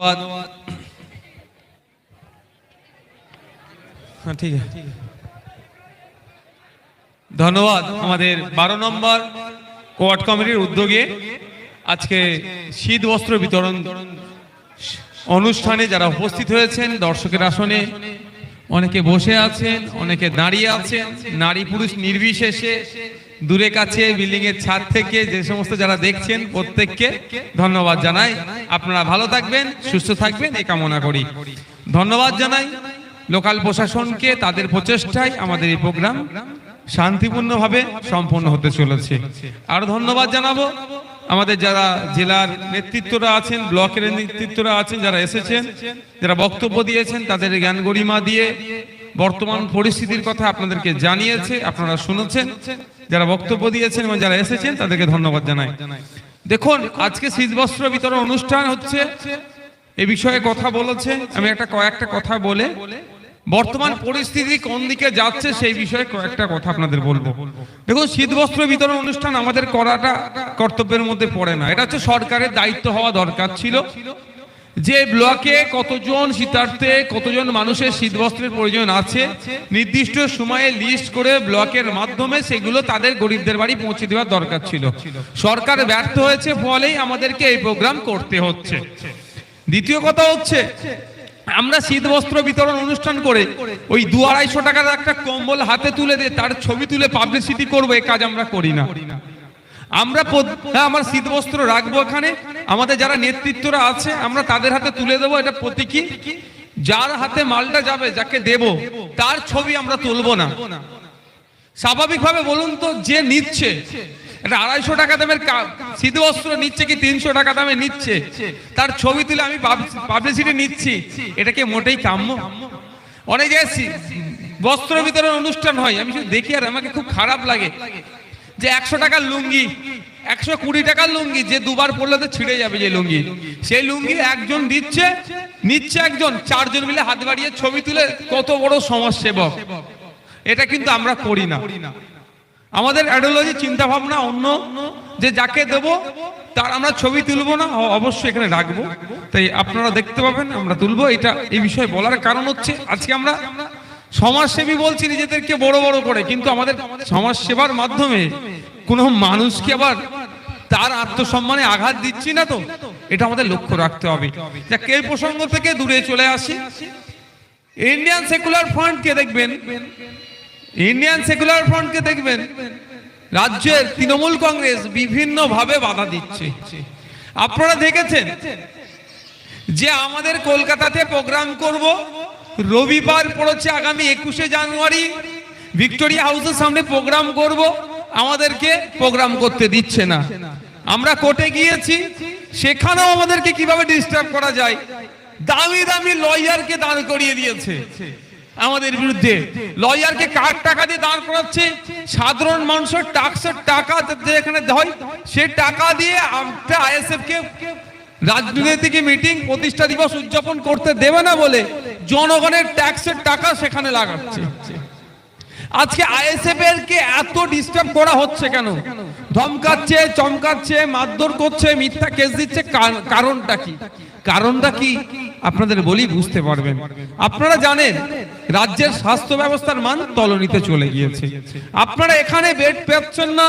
ধন্যবাদ। হ্যাঁ ঠিক আছে। ধন্যবাদ আমাদের বারো নম্বর কোয়ার্ড কমিটির উদ্যোগে আজকে শীত বস্ত্র বিতরণ অনুষ্ঠানে যারা উপস্থিত হয়েছেন দর্শকের আসনে অনেকে বসে আছেন অনেকে দাঁড়িয়ে আছেন নারী পুরুষ নির্বিশেষে দূরে কাছে বিল্ডিং এর ছাদ থেকে যে সমস্ত যারা দেখছেন প্রত্যেককে ধন্যবাদ জানাই। আপনারা ভালো থাকবেন, সুস্থ থাকবেন, এই কামনা করি। ধন্যবাদ জানাই লোকাল প্রশাসনকে তাদের প্রচেষ্টায় আমাদের এই প্রোগ্রাম শান্তিপূর্ণভাবে সম্পন্ন হতে চলেছে। আর ধন্যবাদ জানাব আমাদের যারা জেলার নেতৃত্বরা আছেন, ব্লকের নেতৃত্বরা আছেন, যারা এসেছেন, যারা বক্তব্য দিয়েছেন, তাদের জ্ঞান গরিমা দিয়ে বর্তমান পরিস্থিতির কথা আপনাদেরকে জানিয়েছে, আপনারা শুনেছেন, যারা বক্তব্য দিয়েছেন এবং যারা এসেছেন, তাদেরকে ধন্যবাদ জানাই। দেখুন, আজকে শীতবস্ত্র বিতরণ অনুষ্ঠান হচ্ছে। এ বিষয়ে কথা বলেছে। আমি একটা কয়েকটা কথা বলে, বর্তমান পরিস্থিতি কোন দিকে যাচ্ছে সেই বিষয়ে কয়েকটা কথা আপনাদের বলব। দেখুন, শীতবস্ত্র বিতরণ অনুষ্ঠান আমাদের করাটা কর্তব্যের মধ্যে পড়ে না। এটা হচ্ছে সরকারের দায়িত্ব হওয়া দরকার ছিল। যে ব্লকে কতজন শীতার্থে, কতজন মানুষের শীতবস্ত্রের প্রয়োজন আছে, নির্দিষ্ট সময়ে লিস্ট করে ব্লকের মাধ্যমে সেগুলো তাদের গরিবদের বাড়ি পৌঁছে দেওয়ার দরকার ছিল। সরকার ব্যর্থ হয়েছে, ফলেই আমাদেরকে এই প্রোগ্রাম করতে হচ্ছে। দ্বিতীয় কথা হচ্ছে, আমরা শীত বস্ত্র বিতরণ অনুষ্ঠান করে ওই দু আড়াইশো টাকার একটা কম্বল হাতে তুলে দিয়ে তার ছবি তুলে পাবলিসিটি করব এই কাজ আমরা করি না। আমরা হ্যাঁ আমার শীত বস্ত্র রাখব এখানে। আমাদের যারা নেতৃত্বরা আছে, আমরা তাদের হাতে তুলে দেবো এটা প্রতীকী। যার হাতে মালটা যাবে, যাকে দেব, তার ছবি আমরা তুলবো না। স্বাভাবিকভাবে বলুন তো, যে নিচ্ছে, এটা আড়াইশো টাকা দামের কা- শীতবস্ত্র নিচ্ছে কি তিনশো টাকা দামে নিচ্ছে? তার ছবি তুলে আমি পাবলিসিটি নিচ্ছি। এটা কি মোটেই কাম্য? অনেক জায়গায় বস্ত্র বিতরণ অনুষ্ঠান হয়। আমি শুধু দেখি আর আমাকে খুব খারাপ লাগে। যে একশো টাকার লুঙ্গি, একশো কুড়ি টাকার লুঙ্গি যে দুবার পড়লে তো ছিঁড়ে যাবে যে লুঙ্গি। সেই লুঙ্গি একজন দিচ্ছে, নিচ্ছে একজন, চারজন মিলে হাত বাড়িয়ে ছবি তুলে কত বড় সমাজসেবক। এটা কিন্তু আমরা করি না। আমাদের অ্যাডোলজি চিন্তা ভাবনা অন্য, যে যাকে দেব, তার আমরা ছবি তুলবো না অবশ্যই এখানে রাখব। তাই আপনারা দেখতে পাবেন, আমরা তুলবো। এটা এই বিষয়ে বলার কারণ হচ্ছে, আজকে আমরা সমাজসেবী বলছি নিজেদেরকে বড় বড় করে, কিন্তু আমাদের সমাজ সেবার মাধ্যমে কোনো মানুষকে আবার তার আত্মসম্মানে আঘাত দিচ্ছি না তো? এটা আমাদের লক্ষ্য রাখতে হবে। প্রসঙ্গ থেকে দূরে চলে আসি। ইন্ডিয়ান সেকুলার ফ্রন্ট কে দেখবেন? ইন্ডিয়ান সেকুলার ফ্রন্টকে দেখবেন? রাজ্যের তৃণমূল কংগ্রেস বিভিন্ন ভাবে বাধা দিচ্ছে। আপনারা দেখেছেন যে আমাদের কলকাতাতে প্রোগ্রাম করব রবিবার পড়েছে আগামী একুশে জানুয়ারি। ভিক্টোরিয়া হাউসের সামনে প্রোগ্রাম করব। আমাদেরকে প্রোগ্রাম করতে দিচ্ছে না। আমরা কোর্টে গিয়েছি। সেখানেও আমাদেরকে কীভাবে ডিস্টার্ব করা যায়? দামি দামি লয়ারকে দাঁড় করিয়ে দিয়েছে। আমাদের বিরুদ্ধে। লয়ারকে কার টাকা দিয়ে দাঁড় করাচ্ছে? সাধারণ মানুষের ট্যাক্সের টাকা যে এখানে হয়, সে টাকা দিয়ে একটা আইএসএফ কে রাজনৈতিক মিটিং প্রতিষ্ঠা দিবস উদযাপন করতে দেবে না বলে জনগণের ট্যাক্সের টাকা সেখানে লাগাচ্ছে। আজকে আইএসএফ এর কে এত ডিস্টার্ব করা হচ্ছে কেন? ধমকাচ্ছে, চমকাচ্ছে, মারধর করছে, মিথ্যা কেস দিচ্ছে কারণটা কি? কারণটা কি? আপনাদের বলি বুঝতে পারবেন। আপনারা জানেন, রাজ্যের স্বাস্থ্য ব্যবস্থার মান তলনিতে চলে গিয়েছে। আপনারা এখানে বেড পাচ্ছেন না।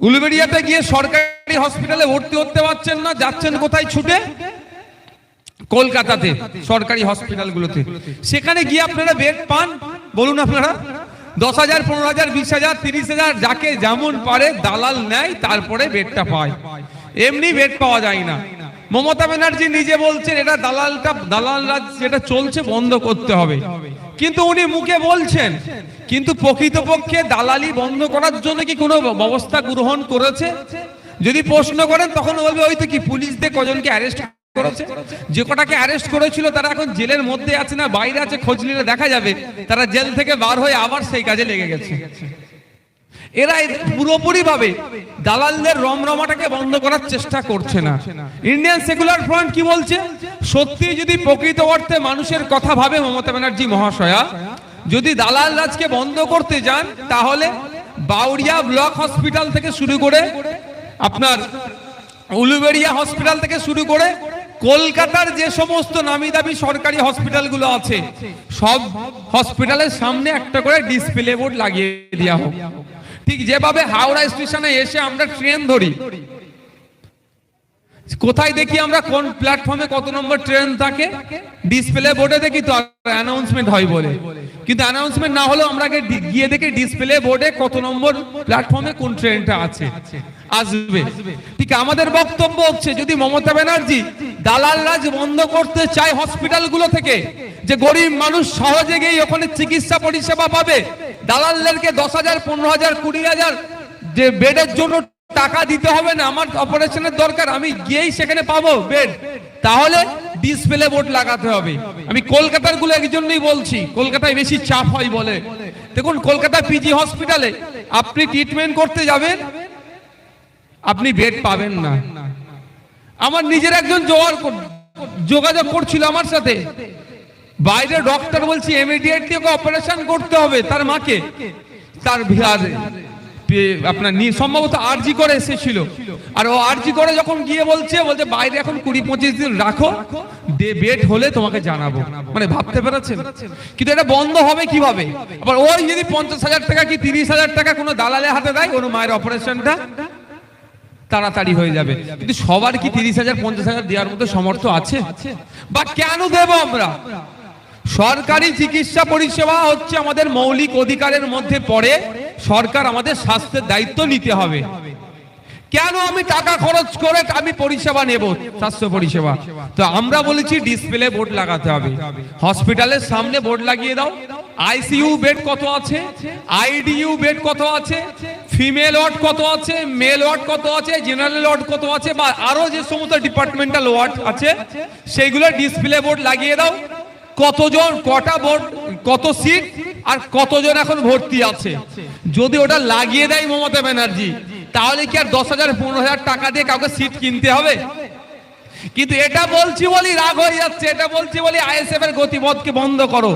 উলুবেড়িয়াতে গিয়ে সরকারি হসপিটালে ভর্তি হতে পারছেন না। যাচ্ছেন কোথায়? ছুটে? কলকাতাতে, সরকারি হসপিটালগুলোতে। সেখানে গিয়ে আপনারা বেড পান? বলুন আপনারা। দশ হাজার, পনেরো হাজার, বিশ হাজার, তিরিশ হাজার, যাকে যেমন পারে দালাল নেয়, তারপরে বেডটা পায়। এমনি বেড পাওয়া যায় না। মমতা ব্যানার্জি নিজে বলছেন, এটা দালালটা দালাল রাজ যেটা চলছে বন্ধ করতে হবে। কিন্তু উনি মুখে বলছেন, কিন্তু প্রকৃতপক্ষে দালালি বন্ধ করার জন্য কি কোনো ব্যবস্থা গ্রহণ করেছে? যদি প্রশ্ন করেন, তখন বলবে, ওই তো কি পুলিশ দিয়ে কজনকে অ্যারেস্ট যে কটাকে অ্যারেস্ট করেছিল, তারা এখন জেলের মধ্যে আছে না, বাইরে আছে, খোঁজ নিলে দেখা যাবে। তারা জেল থেকে বার হয়ে আবার সেই কাজে লেগে গেছে। এরা পুরোপুরি ভাবে দালালদের রমরমাটাকে বন্ধ করার চেষ্টা করছে না। ইন্ডিয়ান সেকুলার ফ্রন্ট কি বলছে? সত্যি যদি প্রকৃত অর্থে মানুষের কথা ভাবে মমতা ব্যানার্জি মহাশয়া, যদি দালাল রাজকে বন্ধ করতে যান, তাহলে বাউরিয়া ব্লক হসপিটাল থেকে শুরু করে আপনার উলুবেড়িয়া হসপিটাল থেকে শুরু করে কলকাতার যে সমস্ত নামি দামি সরকারি হসপিটালগুলো আছে, সব হসপিটালের সামনে একটা করে ডিসপ্লে বোর্ড লাগিয়ে দেওয়া হোক। ঠিক যেভাবে হাওড়া স্টেশনে এসে আমরা ট্রেন ধরি, কোথায় দেখি আমরা কোন প্ল্যাটফর্মে কত নম্বর ট্রেন থাকে, ডিসপ্লে বোর্ডে দেখি তো অ্যানাউন্সমেন্ট হয় বলে। কিন্তু অ্যানাউন্সমেন্ট না হলেও আমরা গিয়ে দেখি ডিসপ্লে বোর্ডে কত নম্বর প্ল্যাটফর্মে কোন ট্রেনটা আছে। আসবে। ঠিক আমাদের বক্তব্য হচ্ছে, যদি মমতা ব্যানার্জি দালাল রাজ বন্ধ করতে চায় হসপিটালগুলো থেকে, যে গরিব মানুষ সহজে গিয়ে ওখানে চিকিৎসা পরিষেবা পাবে, দালালদেরকে দশ হাজার, পনেরো হাজার, কুড়ি হাজার, যে বেডের জন্য টাকা দিতে হবে না, আমার অপারেশনের দরকার, আমি গিয়েই সেখানে পাবো বেড। তাহলে ডিসপ্লে বোর্ড লাগাতে হবে। আমি কলকাতারগুলো এই জন্যই বলছি, কলকাতায় বেশি চাপ হয় বলে। দেখুন কলকাতা পিজি হসপিটালে আপনি ট্রিটমেন্ট করতে যাবেন আপনি বেড পাবেন না। আমার নিজের একজন যোগাযোগ করছিল আমার সাথে। বাইরে ডক্টর বলছি ইমিডিয়েটলি ওকে অপারেশন করতে হবে তার মাকে। তার পে- আপনার সম্ভবত আরজি করে এসেছিল। আর ও আরজি করে যখন গিয়ে বলছে বলছে, বাইরে এখন কুড়ি পঁচিশ দিন রাখো ডে বেড হলে তোমাকে জানাব। মানে ভাবতে পেরেছেন? কিন্তু এটা বন্ধ হবে কীভাবে? আবার ওই যদি পঞ্চাশ হাজার টাকা কি তিরিশ হাজার টাকা কোনো দালালের হাতে দেয়, কোনো মায়ের অপারেশনটা তাড়াতাড়ি হয়ে যাবে। কিন্তু সবার কি তিরিশ হাজার, পঞ্চাশ হাজার দেওয়ার মতো সমর্থ আছে? বা কেন দেব আমরা? সরকারি চিকিৎসা পরিষেবা হচ্ছে আমাদের মৌলিক অধিকারের মধ্যে পড়ে, সরকার আমাদের স্বাস্থ্যের দায়িত্ব নিতে হবে। কেন আমি টাকা খরচ করে আমি পরিষেবা নেব? স্বাস্থ্য পরিষেবা। তো আমরা বলেছি ডিসপ্লে বোর্ড লাগাতে হবে। হসপিটালের সামনে বোর্ড লাগিয়ে দাও। আইসিইউ বেড কত আছে? আইডিইউ বেড কত আছে? ফিমেল ওয়ার্ড কত আছে? মেল ওয়ার্ড কত আছে? জেনারেল ওয়ার্ড কত আছে? বা আরও যে সমস্ত ডিপার্টমেন্টাল ওয়ার্ড আছে, সেইগুলো ডিসপ্লে বোর্ড লাগিয়ে দাও। কতজন, কটা বোর্ড, কত সিট, আর কতজন এখন ভর্তি আছে? যদি ওটা লাগিয়ে দেয় মমতা ব্যানার্জি, তাহলে কি আর দশ হাজার, পনেরো হাজার টাকা দিয়ে কাউকে সিট কিনতে হবে? কিন্তু এটা বলছি বলি রাগ হয়ে যাচ্ছে, এটা বলছি বলি আইএসএফ এর গতিপথকে বন্ধ করো।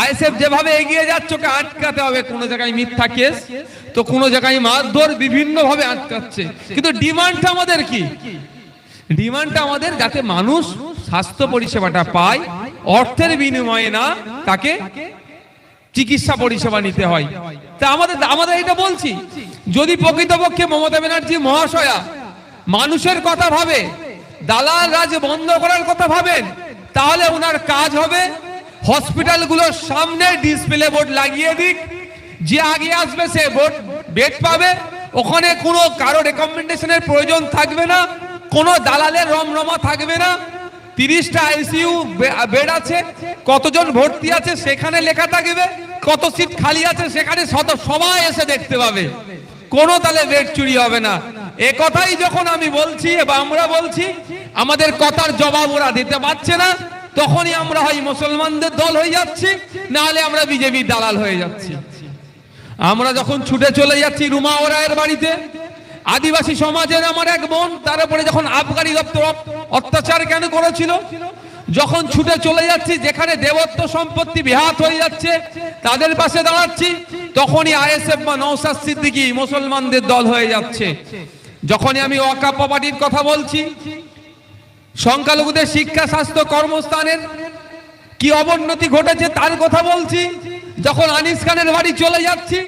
আইএসএফ যেভাবে এগিয়ে যাচ্ছে, ওকে আটকাতে হবে। কোনো জায়গায় মিথ্যা কেস, তো কোনো জায়গায় মারধর বিভিন্ন ভাবে আটকাচ্ছে। কিন্তু ডিমান্ডটা আমাদের কি? ডিমান্ডটা আমাদের যাতে মানুষ স্বাস্থ্য পরিষেবাটা পায়, অর্থের বিনিময়ে না তাকে চিকিৎসা পরিষেবা নিতে হয়। তা আমাদের আমাদের এটা বলছি। যদি প্রকৃতপক্ষে মমতা ব্যানার্জি মহাশয়া মানুষের কথা ভাবে দালাল রাজ বন্ধ করার কথা ভাবেন, তাহলে ওনার কাজ হবে হসপিটালগুলোর সামনে ডিসপ্লে বোর্ড লাগিয়ে দিক। যে আগে আসবে সে বোর্ড বেড পাবে। ওখানে কোনো কারও রেকমেন্ডেশনের প্রয়োজন থাকবে না, কোনো দালালের রমরমা থাকবে না। তিরিশটা আইসিইউ বেড আছে, কতজন ভর্তি আছে সেখানে লেখা থাকবে, কত সিট খালি আছে সেখানে সবাই এসে দেখতে পাবে। কোনো তাহলে বেড চুরি হবে না। এ কথাই যখন আমি বলছি বা আমরা বলছি, আমাদের কথার জবাব ওরা দিতে পারছে না, তখনই আমরা হয় মুসলমানদের দল হয়ে যাচ্ছি না হলে আমরা বিজেপি দালাল হয়ে যাচ্ছি। আমরা যখন ছুটে চলে যাচ্ছি রুমা ওরায়ের বাড়িতে, আদিবাসী সমাজের আমার এক বোন, তার উপরে যখন আবগারি দপ্তর অত্যাচার কেন করেছিল, যখন ছুটে চলে যাচ্ছি, যেখানে দেবত্ব সম্পত্তি বিহাত হয়ে যাচ্ছে, তাদের পাশে দাঁড়াচ্ছি, তখনই আইএসএফ বা নৌসাদ সিদ্দিকি মুসলমানদের দল হয়ে যাচ্ছে। যখনই আমি ওয়াকা প্রপার্টির কথা বলছি, সংখ্যালঘুদের শিক্ষা, স্বাস্থ্য, কর্মস্থানের কি অবনতি ঘটেছে তার কথা বলছি, যখন আনিস খানের বাড়ি চলে যাচ্ছি